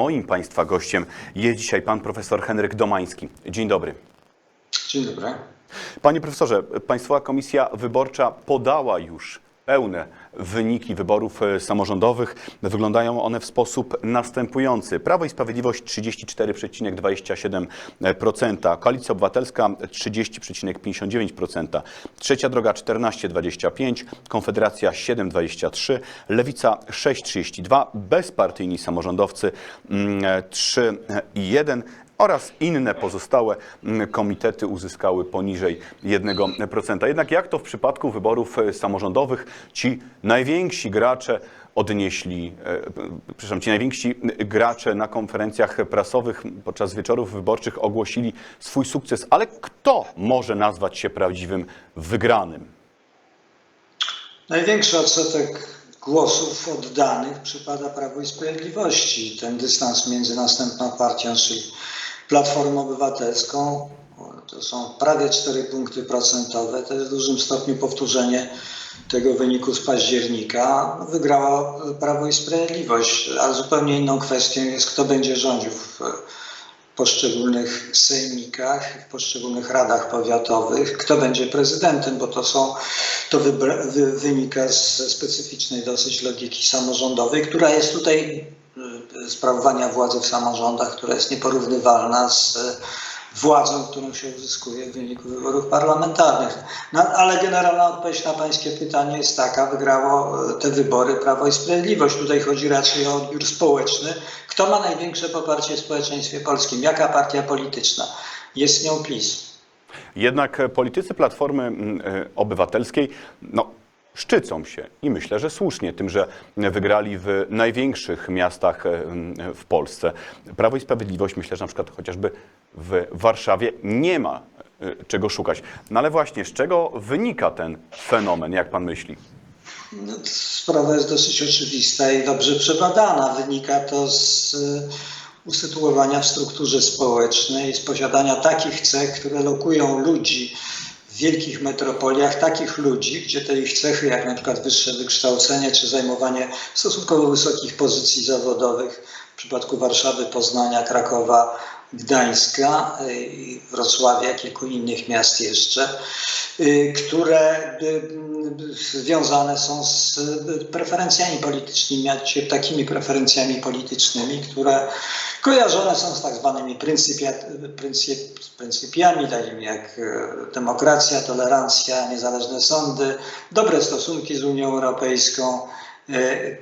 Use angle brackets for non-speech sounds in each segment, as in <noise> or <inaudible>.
moim Państwa gościem jest dzisiaj pan profesor Henryk Domański. Dzień dobry. Dzień dobry. Panie profesorze, Państwowa Komisja Wyborcza podała już pełne wyniki wyborów e, samorządowych. Wyglądają one w sposób następujący. Prawo i Sprawiedliwość 34,27%, Koalicja Obywatelska 30,59%, Trzecia Droga 14,25%, Konfederacja 7,23%, Lewica 6,32%, bezpartyjni samorządowcy mm, 3,1% oraz inne pozostałe mm, komitety uzyskały poniżej 1%. Jednak jak to w przypadku wyborów e, samorządowych ci najwięksi gracze odnieśli, e, przepraszam, ci najwięksi gracze na konferencjach prasowych podczas wieczorów wyborczych ogłosili swój sukces, ale kto może nazwać się prawdziwym wygranym? Największy odsetek głosów oddanych przypada Prawu i Sprawiedliwości. Ten dystans między następną partią, czyli Platformą Obywatelską, to są prawie 4 punkty procentowe. To jest w dużym stopniu powtórzenie tego wyniku z października. Wygrało Prawo i Sprawiedliwość, a zupełnie inną kwestią jest, kto będzie rządził w poszczególnych sejmikach, w poszczególnych radach powiatowych, kto będzie prezydentem, bo to są, to wy, wynika z specyficznej dosyć logiki samorządowej, która jest tutaj y, sprawowania władzy w samorządach, która jest nieporównywalna z władzą, którą się uzyskuje w wyniku wyborów parlamentarnych. No, ale generalna odpowiedź na Pańskie pytanie jest taka, wygrało y, te wybory Prawo i Sprawiedliwość. Tutaj chodzi raczej o odbiór społeczny. Kto ma największe poparcie w społeczeństwie polskim? Jaka partia polityczna? Jest nią PiS. Jednak e, politycy Platformy mm, e, Obywatelskiej no, szczycą się i myślę, że słusznie tym, że wygrali w największych miastach e, w Polsce. Prawo i Sprawiedliwość myślę, że na przykład chociażby w Warszawie nie ma e, czego szukać. No ale właśnie, z czego wynika ten fenomen, jak pan myśli? No, sprawa jest dosyć oczywista i dobrze przebadana. Wynika to z y, usytuowania w strukturze społecznej, z posiadania takich cech, które lokują ludzi w wielkich metropoliach, takich ludzi, gdzie te ich cechy, jak na przykład wyższe wykształcenie czy zajmowanie stosunkowo wysokich pozycji zawodowych, przypadku Warszawy, Poznania, Krakowa, Gdańska, y, Wrocławia, kilku innych miast jeszcze, y, które y, związane są z preferencjami politycznymi, takimi preferencjami politycznymi, które kojarzone są z tak zwanymi pryncypia, pryncyp, pryncypiami, takimi jak demokracja, tolerancja, niezależne sądy, dobre stosunki z Unią Europejską,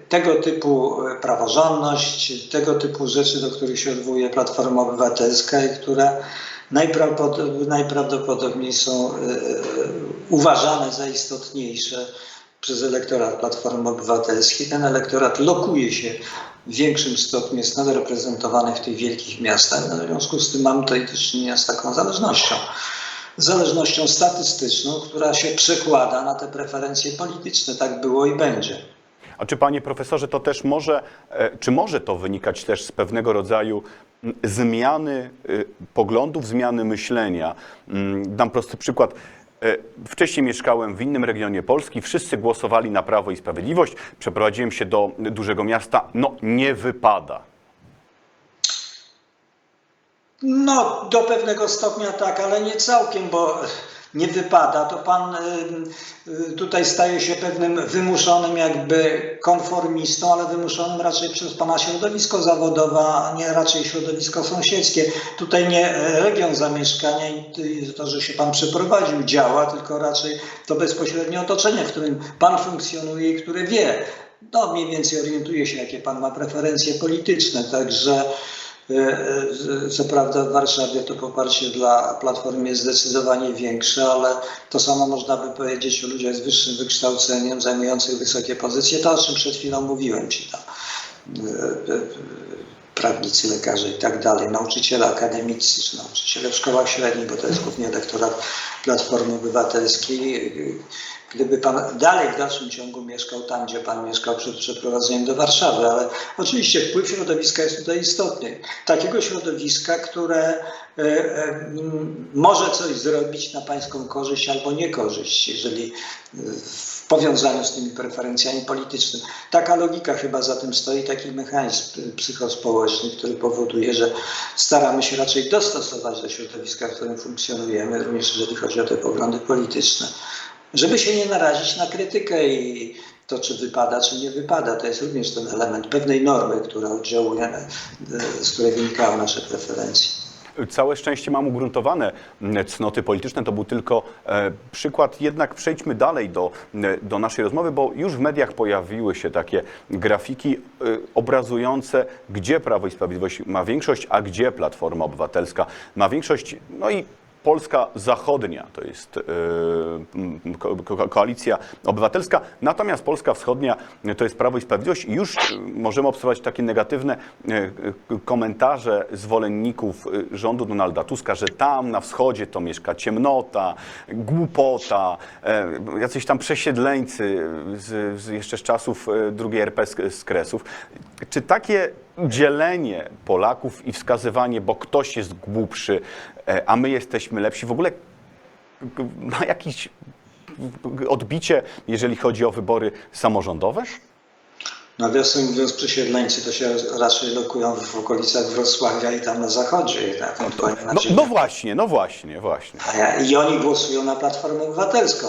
tego typu e, praworządność, tego typu rzeczy, do których się odwołuje Platforma Obywatelska i które najprawdopodobniej, są uważane za istotniejsze przez elektorat Platformy Obywatelskiej. Ten elektorat lokuje się w większym stopniu, jest nadreprezentowany w tych wielkich miastach. No, w związku z tym mamy tutaj do czynienia z taką zależnością. Zależnością statystyczną, która się przekłada na te preferencje polityczne. Tak było i będzie. A czy panie profesorze, to też może, e, czy może to wynikać też z pewnego rodzaju zmiany y, poglądów, zmiany myślenia? Mm, Dam prosty przykład. E, Wcześniej mieszkałem w innym regionie Polski, wszyscy głosowali na Prawo i Sprawiedliwość. Przeprowadziłem się do dużego miasta. No, nie wypada. No, do pewnego stopnia tak, ale nie całkiem, bo nie wypada. To pan y, y, tutaj staje się pewnym wymuszonym jakby konformistą, ale wymuszonym raczej przez pana środowisko zawodowe, a nie raczej środowisko sąsiedzkie. Tutaj nie region zamieszkania i to, że się pan przeprowadził działa, tylko raczej to bezpośrednie otoczenie, w którym pan funkcjonuje i które wie, no mniej więcej orientuje się, jakie pan ma preferencje polityczne, także co prawda w Warszawie to poparcie dla Platformy jest zdecydowanie większe, ale to samo można by powiedzieć o ludziach z wyższym wykształceniem, zajmujących wysokie pozycje. To, o czym przed chwilą mówiłem Ci tam. Prawnicy, lekarze i tak dalej, nauczyciele akademicy czy nauczyciele w szkołach średnich, bo to jest głównie elektorat Platformy Obywatelskiej, gdyby pan dalej w dalszym ciągu mieszkał tam, gdzie pan mieszkał przed przeprowadzeniem do Warszawy, ale oczywiście wpływ środowiska jest tutaj istotny. Takiego środowiska, które e, e, może coś zrobić na pańską korzyść albo niekorzyść, jeżeli w powiązaniu z tymi preferencjami politycznymi. Taka logika chyba za tym stoi, taki mechanizm psychospołeczny, który powoduje, że staramy się raczej dostosować do środowiska, w którym funkcjonujemy, również jeżeli chodzi o te poglądy polityczne, żeby się nie narazić na krytykę i to, czy wypada, czy nie wypada, to jest również ten element pewnej normy, która oddziałuje, e, z której wynikają nasze preferencje. Całe szczęście mam ugruntowane cnoty polityczne. To był tylko e, przykład. Jednak przejdźmy dalej do, do naszej rozmowy, bo już w mediach pojawiły się takie grafiki e, obrazujące, gdzie Prawo i Sprawiedliwość ma większość, a gdzie Platforma Obywatelska ma większość. No i Polska Zachodnia to jest e, koalicja obywatelska, natomiast Polska Wschodnia to jest Prawo i Sprawiedliwość już e, możemy obserwować takie negatywne e, komentarze zwolenników rządu Donalda Tuska, że tam na wschodzie to mieszka ciemnota, głupota, jacyś tam przesiedleńcy z, z jeszcze z czasów drugiej RP z, z Kresów. Czy takie dzielenie Polaków i wskazywanie, bo ktoś jest głupszy, e, a my jesteśmy lepsi, w ogóle ma jakieś odbicie, jeżeli chodzi o wybory samorządowe? Nawiasem mówiąc, przesiedleńcy to się raczej lokują w okolicach Wrocławia i tam na zachodzie, na No, ziemi. no właśnie, no właśnie, właśnie. I oni głosują na Platformę Obywatelską.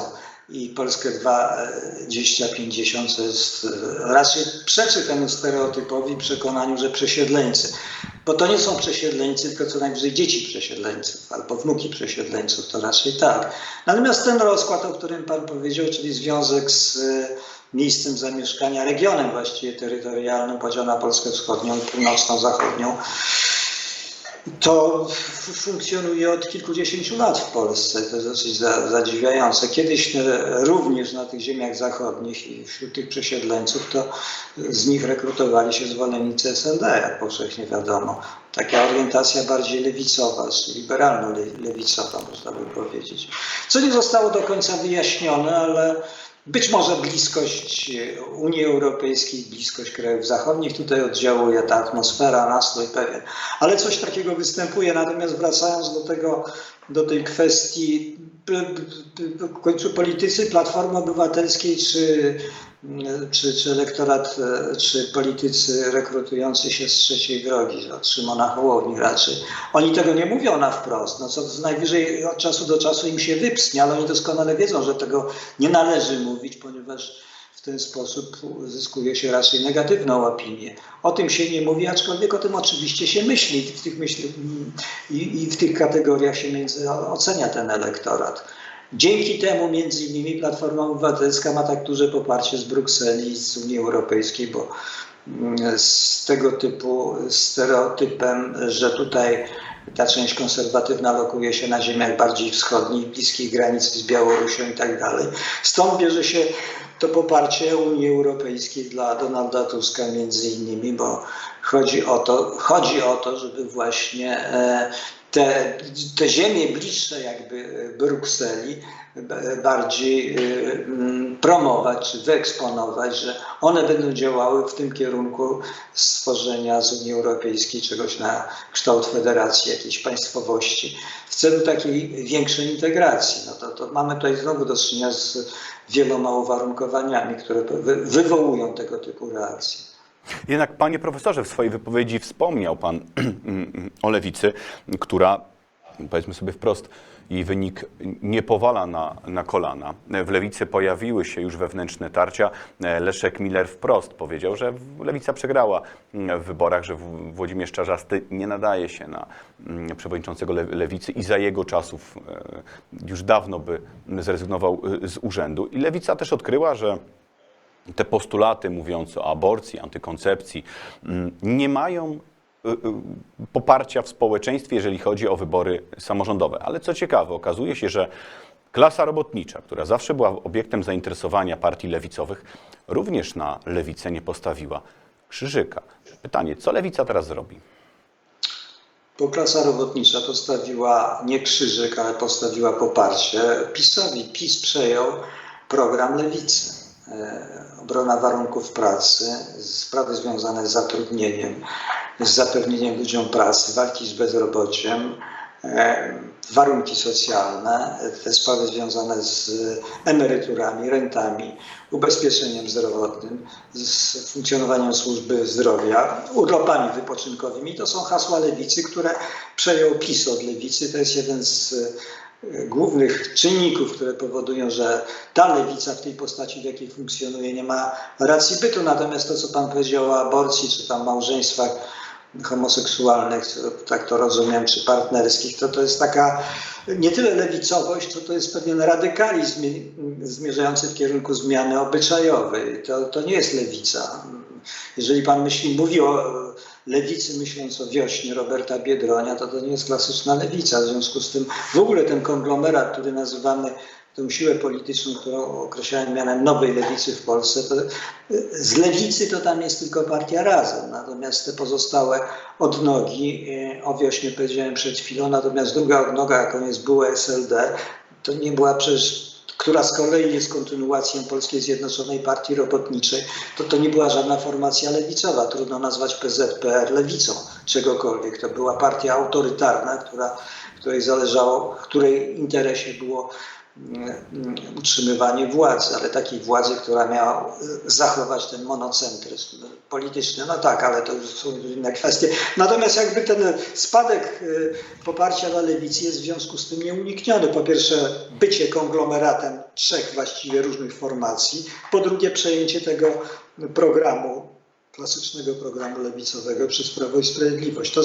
I Polskę 2050 to jest e, raczej przeczy temu stereotypowi przekonaniu, że przesiedleńcy. Bo to nie są przesiedleńcy, tylko co najwyżej dzieci przesiedleńców albo wnuki przesiedleńców, to raczej tak. Natomiast ten rozkład, o którym Pan powiedział, czyli związek z e, miejscem zamieszkania, regionem właściwie terytorialnym, podział na Polskę Wschodnią i Północno-Zachodnią, to funkcjonuje od kilkudziesięciu lat w Polsce. To jest dosyć za, zadziwiające. Kiedyś e, również na tych ziemiach zachodnich i wśród tych przesiedleńców to z nich rekrutowali się zwolennicy SLD, jak powszechnie wiadomo. Taka orientacja bardziej lewicowa, liberalno-lewicowa, można by powiedzieć. Co nie zostało do końca wyjaśnione, ale być może bliskość Unii Europejskiej, bliskość krajów zachodnich tutaj oddziałuje, ta atmosfera, nastrój pewien. Ale coś takiego występuje. Natomiast wracając do tego, do tej kwestii, w końcu politycy Platformy Obywatelskiej czy, czy, czy elektorat, e, czy politycy rekrutujący się z trzeciej drogi, od Szymona Hołowni raczej, oni tego nie mówią na wprost. No co najwyżej od czasu do czasu im się wypsnie, ale oni doskonale wiedzą, że tego nie należy mówić, ponieważ w ten sposób uzyskuje się raczej negatywną opinię. O tym się nie mówi, aczkolwiek o tym oczywiście się myśli. W tych, i w tych kategoriach się między, ocenia ten elektorat. Dzięki temu między innymi Platforma Obywatelska ma tak duże poparcie z Brukseli i z Unii Europejskiej, bo mm, z tego typu stereotypem, że tutaj ta część konserwatywna lokuje się na ziemiach bardziej wschodnich, bliskich granicy z Białorusią i tak dalej. Stąd bierze się to poparcie Unii Europejskiej dla Donalda Tuska między innymi, bo chodzi o to, chodzi o to żeby właśnie e, te, te ziemie bliższe jakby Brukseli bardziej mm, promować, czy wyeksponować, że one będą działały w tym kierunku stworzenia z Unii Europejskiej czegoś na kształt federacji, jakiejś państwowości, w celu takiej większej integracji. No to, to mamy tutaj znowu do czynienia z wieloma uwarunkowaniami, które wy, wywołują tego typu reakcje. Jednak, panie profesorze, w swojej wypowiedzi wspomniał pan <clears throat> o lewicy, która, powiedzmy sobie wprost, jej wynik nie powala na, na kolana. W lewicy pojawiły się już wewnętrzne tarcia. Leszek Miller wprost powiedział, że lewica przegrała w wyborach, że Włodzimierz Czarzasty nie nadaje się na mm, przewodniczącego le- lewicy i za jego czasów e, już dawno by zrezygnował e, z urzędu. I lewica też odkryła, że te postulaty mówiące o aborcji, antykoncepcji mm, nie mają y, y, poparcia w społeczeństwie, jeżeli chodzi o wybory samorządowe. Ale co ciekawe, okazuje się, że klasa robotnicza, która zawsze była obiektem zainteresowania partii lewicowych, również na lewicę nie postawiła krzyżyka. Pytanie, co lewica teraz zrobi? Bo klasa robotnicza postawiła nie krzyżyk, ale postawiła poparcie. PiSowi PiS przejął program lewicy. E, Obrona warunków pracy, sprawy związane z zatrudnieniem, z zapewnieniem ludziom pracy, walki z bezrobociem, e, warunki socjalne, te sprawy związane z emeryturami, rentami, ubezpieczeniem zdrowotnym, z funkcjonowaniem służby zdrowia, urlopami wypoczynkowymi. To są hasła lewicy, które przejął PiS od lewicy. To jest jeden z głównych czynników, które powodują, że ta lewica w tej postaci, w jakiej funkcjonuje, nie ma racji bytu. Natomiast to, co pan powiedział o aborcji, czy tam małżeństwach homoseksualnych, tak to rozumiem, czy partnerskich, to to jest taka nie tyle lewicowość, to to jest pewien radykalizm zmierzający w kierunku zmiany obyczajowej. To, to nie jest lewica. Jeżeli pan myśli, mówi o lewicy myśląc o wiośnie Roberta Biedronia, to to nie jest klasyczna lewica. W związku z tym w ogóle ten konglomerat, który nazywamy tą siłę polityczną, którą określałem mianem nowej lewicy w Polsce, to z lewicy to tam jest tylko partia razem. Natomiast te pozostałe odnogi, e, o wiośnie powiedziałem przed chwilą, natomiast druga odnoga, jaką jest była SLD, to nie była przecież która z kolei jest kontynuacją Polskiej Zjednoczonej Partii Robotniczej, to to nie była żadna formacja lewicowa. Trudno nazwać PZPR lewicą czegokolwiek. To była partia autorytarna, która, której zależało, której interesie było utrzymywanie władzy, ale takiej władzy, która miała zachować ten monocentryzm polityczny. No tak, ale to już są inne kwestie. Natomiast jakby ten spadek y, poparcia dla lewicy jest w związku z tym nieunikniony. Po pierwsze bycie konglomeratem trzech właściwie różnych formacji, po drugie przejęcie tego programu klasycznego programu lewicowego przez Prawo i Sprawiedliwość. To,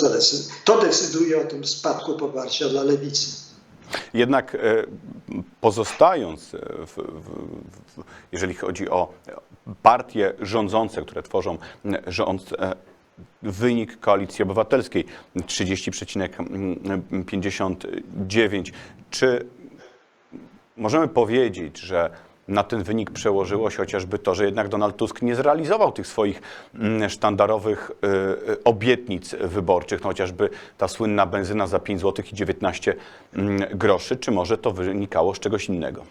to decyduje o tym spadku poparcia dla lewicy. Jednak e, pozostając, e, w, w, jeżeli chodzi o partie rządzące, które tworzą rząd, e, wynik koalicji obywatelskiej 30,59, czy możemy powiedzieć, że na ten wynik przełożyło się chociażby to, że jednak Donald Tusk nie zrealizował tych swoich mm, sztandarowych y, y, obietnic wyborczych, no chociażby ta słynna benzyna za 5 zł i 19 mm, groszy, czy może to wynikało z czegoś innego?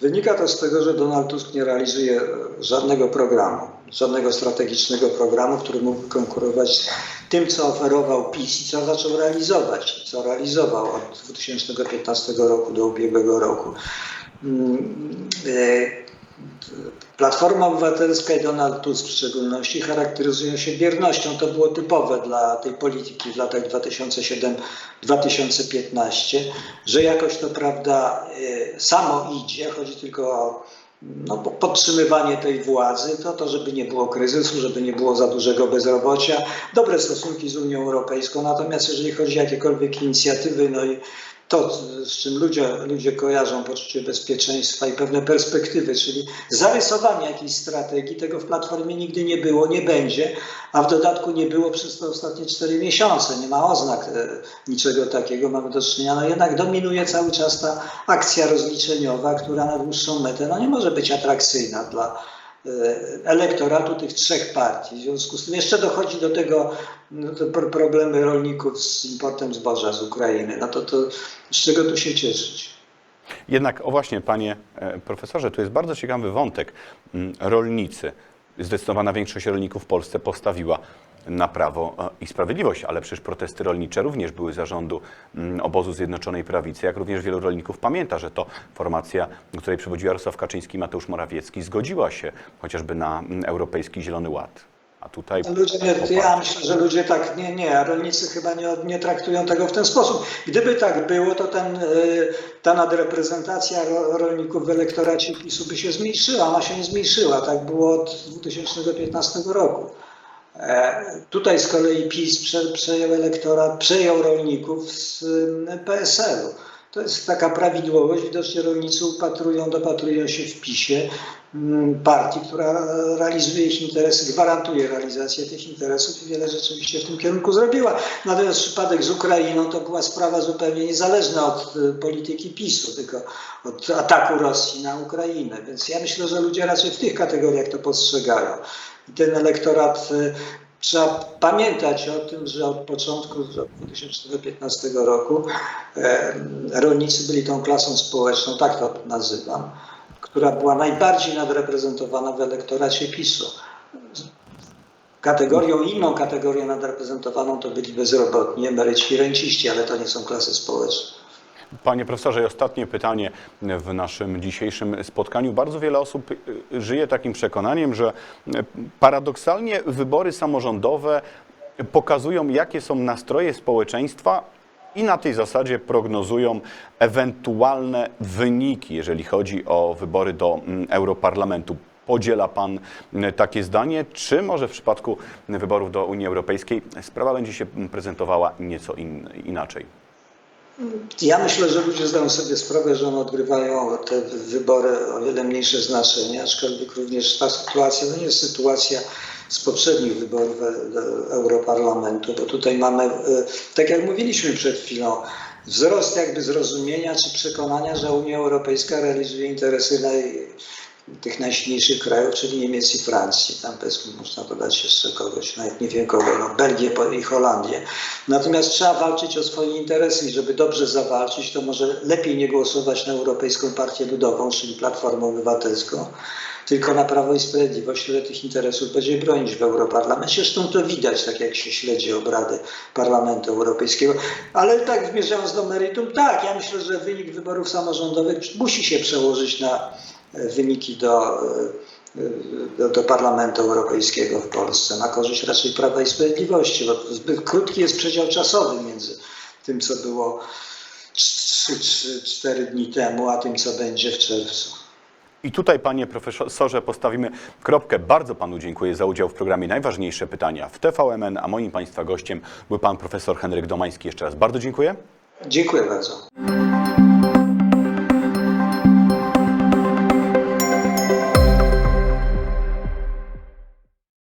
Wynika to z tego, że Donald Tusk nie realizuje e, żadnego programu, żadnego strategicznego programu, który mógł konkurować tym, co oferował PiS i co zaczął realizować, co realizował od 2015 roku do ubiegłego roku. Mm, e, Platforma Obywatelska i Donald Tusk w szczególności charakteryzują się biernością. To było typowe dla tej polityki w latach 2007-2015, że jakoś to prawda e, samo idzie, chodzi tylko o no, po- podtrzymywanie tej władzy, to to, żeby nie było kryzysu, żeby nie było za dużego bezrobocia, dobre stosunki z Unią Europejską. Natomiast jeżeli chodzi o jakiekolwiek inicjatywy, no i to, z czym ludzie, ludzie kojarzą poczucie bezpieczeństwa i pewne perspektywy, czyli zarysowanie jakiejś strategii, tego w Platformie nigdy nie było, nie będzie, a w dodatku nie było przez te ostatnie cztery miesiące. Nie ma oznak e, niczego takiego, mamy do czynienia. No jednak dominuje cały czas ta akcja rozliczeniowa, która na dłuższą metę no nie może być atrakcyjna dla elektoratu tych trzech partii. W związku z tym jeszcze dochodzi do tego no, pro- problemy rolników z importem zboża z Ukrainy. No to, to z czego tu się cieszyć? Jednak, o właśnie, panie e, profesorze, tu jest bardzo ciekawy wątek. Mm, Rolnicy, zdecydowana większość rolników w Polsce postawiła na prawo e, i sprawiedliwość, ale przecież protesty rolnicze również były zarządu mm, obozu Zjednoczonej Prawicy, jak również wielu rolników pamięta, że to formacja, której przewodził Jarosław Kaczyński i Mateusz Morawiecki, zgodziła się chociażby na mm, Europejski Zielony Ład. A tutaj Ludzie, nie, ja myślę, że ludzie tak, nie, nie, a rolnicy chyba nie, nie traktują tego w ten sposób. Gdyby tak było, to ten, y, ta nadreprezentacja ro- rolników w elektoracie PiSu by się zmniejszyła, ona się nie zmniejszyła, tak było od 2015 roku. E, Tutaj z kolei PiS prze, przejął elektorat, przejął rolników z y, PSL-u. To jest taka prawidłowość. Widocznie rolnicy upatrują, dopatrują się w PiSie mm, partii, która realizuje ich interesy, gwarantuje realizację tych interesów i wiele rzeczywiście w tym kierunku zrobiła. Natomiast przypadek z Ukrainą to była sprawa zupełnie niezależna od y, polityki PiSu, tylko od ataku Rosji na Ukrainę. Więc ja myślę, że ludzie raczej w tych kategoriach to postrzegają. Ten elektorat y, Trzeba pamiętać o tym, że od początku z roku 2015 roku rolnicy byli tą klasą społeczną, tak to nazywam, która była najbardziej nadreprezentowana w elektoracie PiSu. Kategorią, inną kategorią nadreprezentowaną to byli bezrobotni, emeryci i renciści, ale to nie są klasy społeczne. Panie profesorze, ostatnie pytanie w naszym dzisiejszym spotkaniu. Bardzo wiele osób y, żyje takim przekonaniem, że y, paradoksalnie wybory samorządowe pokazują, jakie są nastroje społeczeństwa i na tej zasadzie prognozują ewentualne wyniki, jeżeli chodzi o wybory do mm, Europarlamentu. Podziela Pan y, takie zdanie, czy może w przypadku wyborów do Unii Europejskiej sprawa będzie się prezentowała nieco in, inaczej? Ja myślę, że ludzie zdają sobie sprawę, że one odgrywają te wybory o wiele mniejsze znaczenie, aczkolwiek również ta sytuacja to nie jest sytuacja z poprzednich wyborów e- do Europarlamentu, bo tutaj mamy, e, tak jak mówiliśmy przed chwilą, wzrost jakby zrozumienia czy przekonania, że Unia Europejska realizuje interesy naj, tych najsilniejszych krajów, czyli Niemiec i Francji. Tam powiedzmy można dodać jeszcze kogoś, nawet nie wiem kogo, no Belgię i Holandię. Natomiast trzeba walczyć o swoje interesy i żeby dobrze zawalczyć, to może lepiej nie głosować na Europejską Partię Ludową, czyli Platformę Obywatelską, tylko na Prawo i Sprawiedliwość, które tych interesów będzie bronić w Europarlamencie. Zresztą to widać, tak jak się śledzi obrady Parlamentu Europejskiego. Ale tak zmierzając do meritum, tak, ja myślę, że wynik wyborów samorządowych musi się przełożyć na wyniki do, e, do, do Parlamentu Europejskiego w Polsce, na korzyść raczej Prawa i Sprawiedliwości, bo zbyt krótki jest przedział czasowy między tym, co było 3-4 dni temu, a tym, co będzie w czerwcu. I tutaj, panie profesorze, postawimy kropkę. Bardzo panu dziękuję za udział w programie Najważniejsze Pytania w TVMN, a moim państwa gościem był pan profesor Henryk Domański. Jeszcze raz bardzo dziękuję. Dziękuję bardzo.